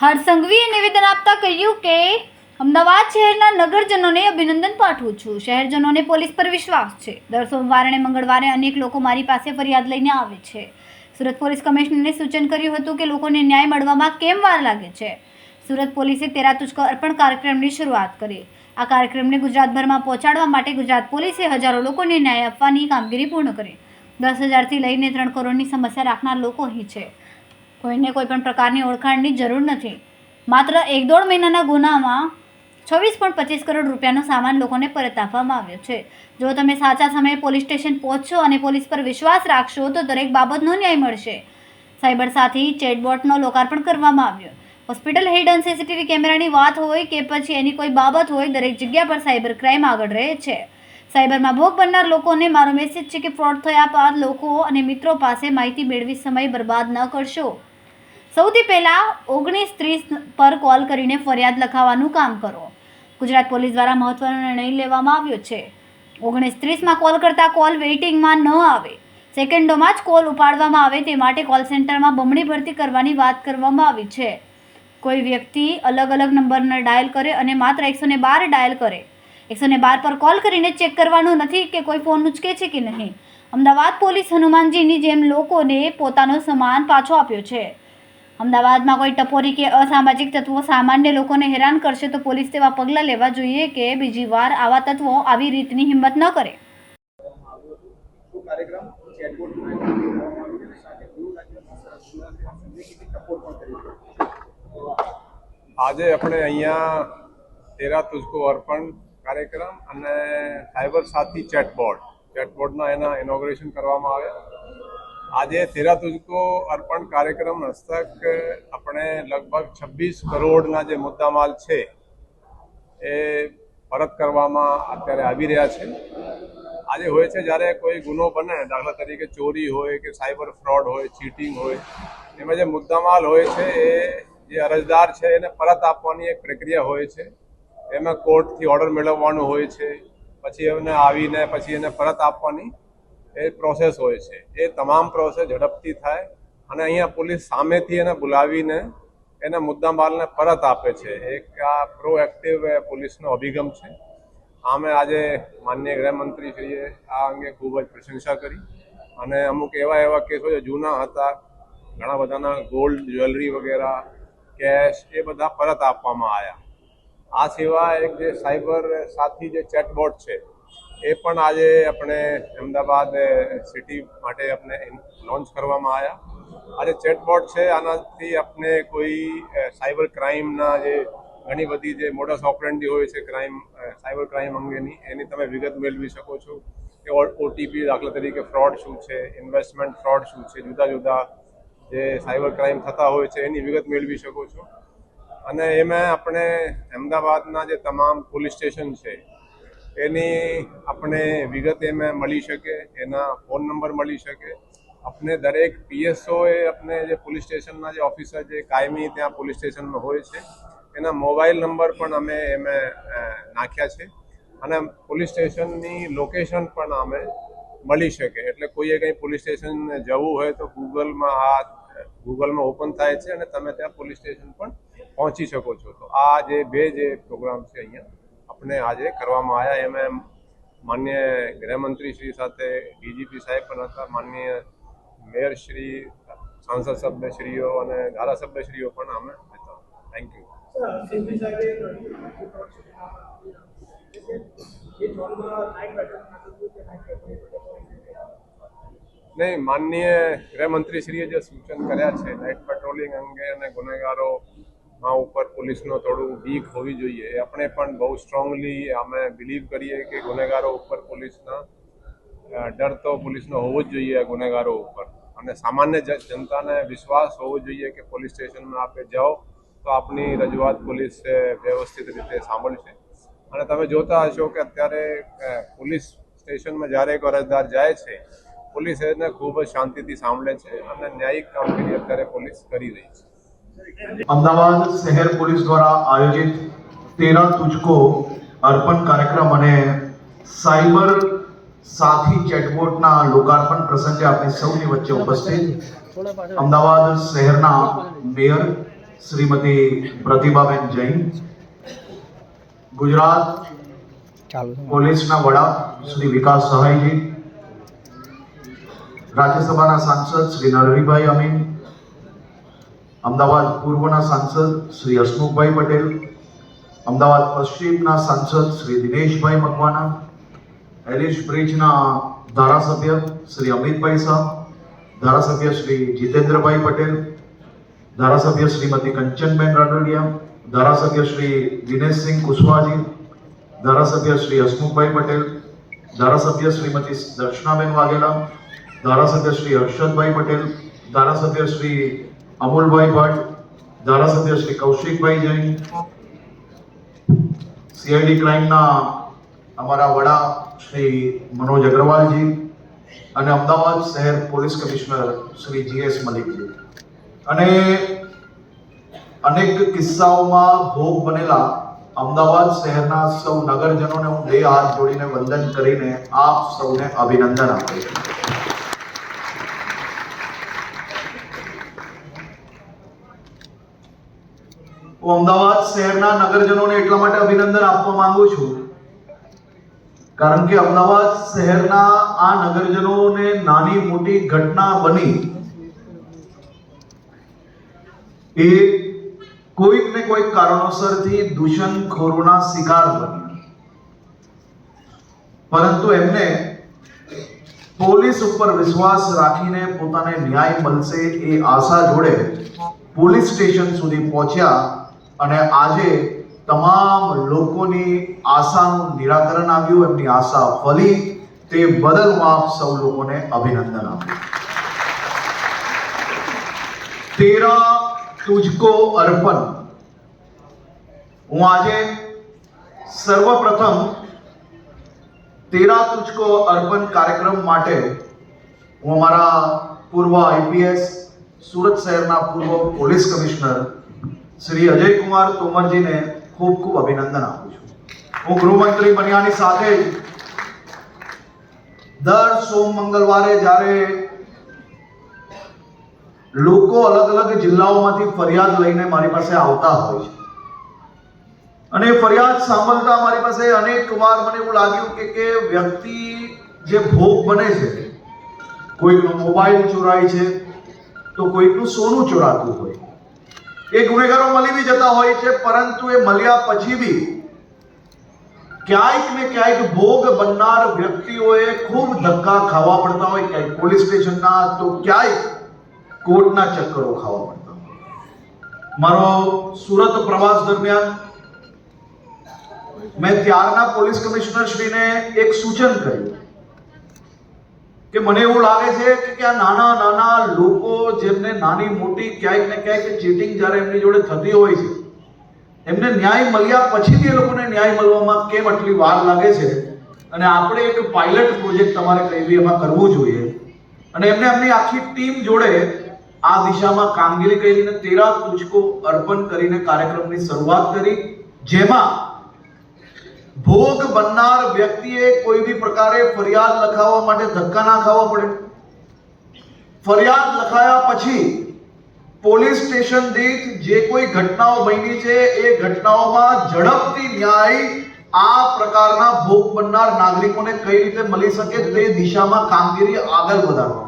હર્ષ નિવેદન આપતા કહ્યું કે, અમદાવાદ શહેરના નગરજનોને અભિનંદન પાઠવું છું. શહેરજનોને પોલીસ પર વિશ્વાસ છે. દર સોમવારે અને મંગળવારે અનેક લોકો મારી પાસે ફરિયાદ લઈને આવે છે. સુરત પોલીસ કમિશનરે સૂચન કર્યું હતું કે લોકોને ન્યાય મળવામાં કેમ વાર લાગે છે. સુરત પોલીસે તેરા તુજકો અર્પણ કાર્યક્રમની શરૂઆત કરી. આ કાર્યક્રમને ગુજરાતભરમાં પહોંચાડવા માટે ગુજરાત પોલીસે હજારો લોકોને ન્યાય આપવાની કામગીરી પૂર્ણ કરી. દસ હજારથી લઈને ત્રણ કરોડની સમસ્યા રાખનાર લોકો અહીં છે. કોઈને કોઈ પણ પ્રકારની ઓળખાણની જરૂર નથી. માત્ર એક દોઢ મહિનાના ગુનામાં છવ્વીસ પોઈન્ટ પચીસ કરોડ રૂપિયાનો સામાન લોકોને પરત આપવામાં આવ્યો છે. જો તમે સાચા સમયે પોલીસ સ્ટેશન પહોંચશો અને પોલીસ પર વિશ્વાસ રાખશો, તો દરેક બાબતનો ન્યાય મળશે. સાયબર સાથી, ચેટબોટનો લોકાર્પણ કરવામાં આવ્યો. હોસ્પિટલ હિડન સીસીટીવી કેમેરાની વાત હોય કે પછી એની કોઈ બાબત હોય, દરેક જગ્યા પર સાયબર ક્રાઇમ આગળ રહે છે. સાયબરમાં ભોગ બનનાર લોકોને મારો મેસેજ છે કે ફ્રોડ થયા બાદ લોકો અને મિત્રો પાસે માહિતી મેળવી સમય બરબાદ ન કરશો. સૌથી પહેલાં ઓગણીસ ત્રીસ પર કોલ કરીને ફરિયાદ લખાવવાનું કામ કરો. ગુજરાત પોલીસ દ્વારા મહત્વનો નિર્ણય લેવામાં આવ્યો છે. ઓગણીસ ત્રીસમાં કોલ કરતાં કોલ વેઇટિંગમાં ન આવે. સેકન્ડોમાં જ કોલ ઉપાડવામાં આવે તે માટે કોલ સેન્ટરમાં બમણી ભરતી કરવાની વાત કરવામાં આવી છે. કોઈ વ્યક્તિ અલગ અલગ નંબરને ડાયલ કરે અને માત્ર એકસો ને બાર ડાયલ કરે. એકસો ને બાર પર કોલ કરીને ચેક કરવાનું નથી કે કોઈ ફોન ઉચકે છે કે નહીં. અમદાવાદ પોલીસ હનુમાનજીની જેમ લોકોને પોતાનો સમાન પાછો આપ્યો છે. અમદાવાદમાં કોઈ ટપોરી કે અસામાજિક તત્વો સામાન્ય લોકોને હેરાન કરશે તો પોલીસ તેવા પગલાં લેવા જોઈએ કે બીજી વાર આવા તત્વો આવી રીતની હિંમત ન કરે. આજે આપણે અહીંયા તેરા તુજકો અર્પણ કાર્યક્રમ અને સાયબર સાથી ચેટબોર્ડ ચેટબોર્ડના એના ઇનોગ્રેશન કરવામાં આવ્યા. આજે તેરા તુજકો અર્પણ કાર્યક્રમ હસ્તક આપણે લગભગ છવ્વીસ કરોડના જે મુદ્દામાલ છે, એ પરત કરવામાં અત્યારે આવી રહ્યા છે. આજે હોય છે જ્યારે કોઈ ગુનો બને, દાખલા તરીકે ચોરી હોય કે સાયબર ફ્રોડ હોય, ચીટિંગ હોય, એમાં જે મુદ્દામાલ હોય છે, એ જે અરજદાર છે, એને પરત આપવાની એક પ્રક્રિયા હોય છે. એમાં કોર્ટથી ઓર્ડર મેળવવાનું હોય છે, પછી એમને આવીને, પછી એને પરત આપવાની એ પ્રોસેસ હોય છે. એ તમામ પ્રોસેસ ઝડપથી થાય અને અહીંયા પોલીસ સામેથી એને બોલાવીને એના મુદ્દામાલને પરત આપે છે. એક આ પ્રોએક્ટિવ પોલીસનો અભિગમ છે. આમે આજે માન્ય ગૃહમંત્રીશ્રીએ આ અંગે ખૂબ જ પ્રશંસા કરી અને અમુક એવા એવા કેસો જે જૂના હતા, ઘણા બધાના ગોલ્ડ જ્વેલરી વગેરે કેશ એ બધા પરત આપવામાં આવ્યા. આ સિવાય એક જે સાયબર સાથી જે ચેટબોટ છે એ પણ આજે આપણે અમદાવાદ સિટી માટે આપણે લોન્ચ કરવામાં આવ્યા. આજે ચેટબોટ છે, આનાથી આપણે કોઈ સાયબર ક્રાઇમના જે ઘણી બધી જે મોડસ ઓપરેન્ડી હોય છે ક્રાઇમ સાયબર ક્રાઇમ અંગેની, એની તમે વિગત મેળવી શકો છો. કે ઓટીપી દાખલા તરીકે ફ્રોડ શું છે ઇન્વેસ્ટમેન્ટ ફ્રોડ શું છે, જુદા જુદા જે સાયબર ક્રાઇમ થતા હોય છે, એની વિગત મેળવી શકો છો. અને એમાં આપણે અમદાવાદના જે તમામ પોલીસ સ્ટેશન છે એની આપણે વિગત એમાં મળી શકે, એના ફોન નંબર મળી શકે. આપણે દરેક પીએસઓ એ આપણે જે પોલીસ સ્ટેશનના જે ઓફિસર જે કાયમી ત્યાં પોલીસ સ્ટેશનમાં હોય છે, એના મોબાઈલ નંબર પણ અમે એમાં નાખ્યા છે. અને પોલીસ સ્ટેશનની લોકેશન પણ અમે મળી શકે. એટલે કોઈએ કંઈ પોલીસ સ્ટેશન જવું હોય તો ગૂગલમાં આ, ગૂગલમાં ઓપન થાય છે અને તમે ત્યાં પોલીસ સ્ટેશન પણ પહોંચી શકો છો. તો આ જે બે જે પ્રોગ્રામ છે અહીંયા. આપણે આજે કરવામાં આવ્યા એમાં માન્ય ગૃહમંત્રી શ્રી સાથે ડીજીપી સાહેબ પણ હતા. માન્ય મેયર શ્રી સાંસદ સભ્યશ્રીઓ અને ધારાસભ્યશ્રીઓ પણ અમે હતા. થેન્ક યુ નહીં માનનીય ગૃહમંત્રીશ્રીએ જે સૂચન કર્યા છે નાઇટ પેટ્રોલિંગ અંગે અને ગુનેગારોમાં ઉપર પોલીસનો થોડું વીક હોવી જોઈએ. આપણે પણ બહુ સ્ટ્રોંગલી અમે બિલીવ કરીએ કે ગુનેગારો ઉપર પોલીસના ડર તો પોલીસનો હોવો જ જોઈએ ગુનેગારો ઉપર. અને સામાન્ય જનતાને વિશ્વાસ હોવો જોઈએ કે પોલીસ સ્ટેશનમાં આપે જાઓ તો આપની રજૂઆત પોલીસ વ્યવસ્થિત રીતે સાંભળશે. અને તમે જોતા હશો કે અત્યારે પોલીસ સ્ટેશનમાં જ્યારે એક અરજદાર જાય છે, પોલીસ એને ખૂબ જ શાંતિથી સાંભળે છે અને ન્યાયિક કામગીરી અત્યારે પોલીસ કરી રહી છે. અમદાવાદ શહેર પોલીસ દ્વારા આયોજિત તેરા તુજકો અર્પણ કાર્યક્રમ અને સાયબર સાથી ચેટબોટના લોકાર્પણ પ્રસંગે આપણી સૌની વચ્ચે ઉપસ્થિત અમદાવાદ શહેરના મેયર શ્રીમતી પ્રતિભાબેન જૈન, ગુજરાત પોલીસના વડા શ્રી વિકાસ સહાયજી, રાજ્યસભાના સાંસદ શ્રી નરહરીભાઈ અમીન અમદાવાદ પૂર્વના સાંસદ શ્રી હસમુખભાઈ પટેલ, અમદાવાદ પશ્ચિમના સાંસદ શ્રી દિનેશભાઈ મકવાના એલિશ બ્રિજના ધારાસભ્ય શ્રી અમિતભાઈ શાહ, ધારાસભ્ય શ્રી જીતેન્દ્રભાઈ પટેલ, ધારાસભ્ય શ્રીમતી કંચનબેન રાડોડિયા ધારાસભ્ય શ્રી દિનેશસિંહ કુશવાજી, ધારાસભ્ય શ્રી હસમુખભાઈ પટેલ, ધારાસભ્ય શ્રીમતી દર્શનાબેન વાઘેલા, ધારાસભ્ય શ્રી હર્ષદભાઈ પટેલ, ધારાસભ્ય શ્રી અમુલભાઈ ભટ્ટ, ધારાસભ્ય શ્રી કૌશિકભાઈ જૈન સીઆઈડી ક્રાઇમના અમારા વડા શ્રી મનોજ અગ્રવાલજી અને અમદાવાદ શહેર police commissioner Shri GS Malik ji. અને અનેક કિસ્સાઓમાં ભોગ બનેલા અમદાવાદ શહેરના સૌ નગરજનોને હું બે હાથ જોડીને વંદન કરીને આપ સૌને અભિનંદન આપું છું. હું અમદાવાદ શહેરના નગરજનોને એટલા માટે અભિનંદન આપવા માંગુ છું. કારણ કે અમદાવાદ શહેરના આ નગરજનોને નાની મોટી ઘટના બની. એ કોઈક ને કોઈક કારણોસરથી દૂષણખોરોના શિકાર બની. પરંતુ એમને પોલીસ ઉપર વિશ્વાસ રાખીને પોતાને ન્યાય મળશે એ આશા જોડે પોલીસ સ્ટેશન સુધી પહોંચ્યા અને આજે તમામ લોકોની આશાનું નિરાકરણ આવ્યું, એમની આશા ફલી. તે બદલ હું આપ સૌ લોકોને અભિનંદન આપું તેરા તુજકો અર્પણ. હું આજે સર્વપ્રથમ તેરા તુજકો અર્પણ કાર્યક્રમ માટે હું અમારા પૂર્વ આઈપીએસ સુરત શહેરના પૂર્વ પોલીસ કમિશનર શ્રી અજયકુમાર તોમરજીને ખૂબ ખૂબ અભિનંદન આપું છું. હું ગૃહમંત્રી બન્યાની સાથે જ દર સોમ મંગળવારે જ્યારે લોકો અલગ અલગ જિલ્લાઓમાંથી ફરિયાદ લઈને મારી પાસે આવતા હોય છે. અને ફરિયાદ સાંભળતા મારી પાસે અનેક વાર મને એવું લાગ્યું કે કે વ્યક્તિ જે ભોગ બને છે, કોઈકનો મોબાઈલ ચોરાય છે, તો કોઈકનું સોનું ચોરાતું હોય. એ ગુનેગારો મળી બી જતા હોય છે, પરંતુ એ મળ્યા પછી બી ક્યાંક ને ક્યાંક ભોગ બનનાર વ્યક્તિઓએ ખૂબ ધક્કા ખાવા પડતા હોય, ક્યાંક પોલીસ સ્ટેશનના, તો ક્યાંક કોર્ટના ચક્કરો ખાવા પડતા હોય. મારો સુરત પ્રવાસ દરમિયાન મેં ત્યારના પોલીસ કમિશનર શ્રીને એક સૂચન કર્યું. કે મને એવું લાગે છે કે આ નાના નાના લોકો જેમને નાની, મોટી ક્યાંક ને ક્યાંક ચીટિંગ જ્યારે એમની જોડે થતી હોય છે, એમને ન્યાય મળ્યા પછી એ લોકોને ન્યાય મળવામાં કેમ આટલી વાર લાગે છે? અને આપણે એક પાયલટ પ્રોજેક્ટ તમારે કહેવી એમાં કરવું જોઈએ. અને એમને એમની આખી ટીમ જોડે આ દિશામાં કામગીરી કરીને તેરા તુચકો અર્પણ કરીને કાર્યક્રમની શરૂઆત કરી, જેમાં ભોગ બનનાર વ્યક્તિએ કોઈ બી પ્રકારે ફરિયાદ લખાવવા માટે ધક્કા ના ખાવા પડે. ફરિયાદ લખાયા પછી પોલીસ સ્ટેશન દીઠ જે કોઈ ઘટનાઓ બની છે, એ ઘટનાઓમાં ઝડપથી ન્યાય આ પ્રકારના ભોગ બનનાર નાગરિકોને કઈ રીતે મળી શકે તે દિશામાં કામગીરી આગળ વધારવા.